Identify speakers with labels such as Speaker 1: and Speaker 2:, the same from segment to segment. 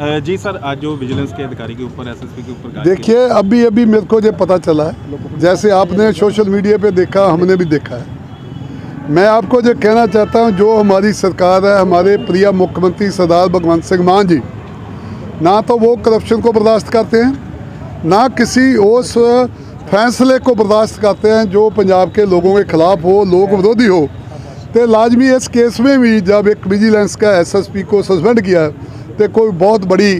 Speaker 1: जी sir आज जो vigilance के अधिकारी के ऊपर एसएसपी के ऊपर
Speaker 2: देखिए अभी अभी मेरे को ये पता चला है। जैसे आपने सोशल मीडिया पे देखा हमने भी देखा है। मैं आपको जो कहना चाहता हूँ जो हमारी सरकार है हमारे प्रिय मुख्यमंत्री सरदार भगवंत सिंह मान जी ना तो वो करप्शन को बर्दाश्त करते हैं ना किसी उस फैसले को बर्दाश्त करते हैं जो पंजाब के लोगों के खिलाफ हो लोग विरोधी हो। तो लाजमी इस केस में भी जब एक विजिलेंस का एसएसपी को सस्पेंड किया तो कोई बहुत बड़ी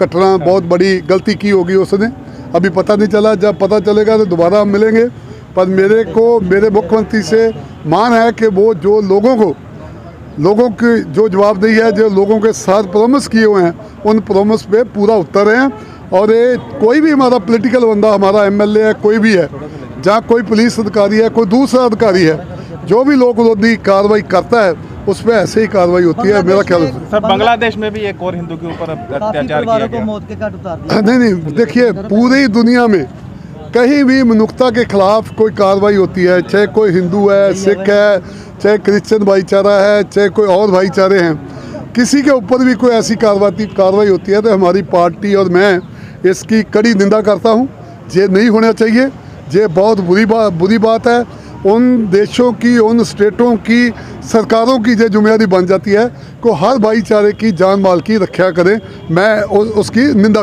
Speaker 2: घटना, बहुत बड़ी गलती की होगी उसने। अभी पता नहीं चला, जब पता चलेगा तो दोबारा हम मिलेंगे। पर मेरे को, मेरे मुख्यमंत्री से मान है कि वो जो लोगों को, लोगों की जो जवाबदेही है, जो लोगों के साथ प्रोमिस किए हुए हैं, उन प्रोमिस पे पूरा उतर रहे हैं। और ये कोई भी हमारा पॉलिटिकल बंदा, हमारा एमएलए है, कोई भी है, जहाँ कोई पुलिस अधिकारी है, कोई दूसरा अधिकारी है, जो भी लोग विरोधी कार्रवाई करता है उस पर ऐसे ही कार्रवाई होती है मेरा ख्याल
Speaker 1: सर बांग्लादेश में भी एक और हिंदू के ऊपर अत्याचार किया गया।
Speaker 3: मौत के घाट उतार दिया।
Speaker 2: नहीं नहीं देखिए पूरी दुनिया में कहीं भी मनुष्यता के खिलाफ कोई कार्रवाई होती है चाहे कोई हिंदू है सिख है चाहे क्रिश्चियन भाईचारा है चाहे कोई और भाईचारे हैं किसी के ऊपर भी कोई ऐसी कार्रवाई कार्रवाई होती है तो हमारी पार्टी और मैं इसकी कड़ी निंदा करता हूँ। ये नहीं होना चाहिए ये बहुत बुरी बात बुरी बात है। उन देशों की, उन स्टेटों की, सरकारों की ये ज़िम्मेदारी बन जाती है। को हर भाईचारे की जान माल की रक्षा करें। मैं उ- उसकी निंदा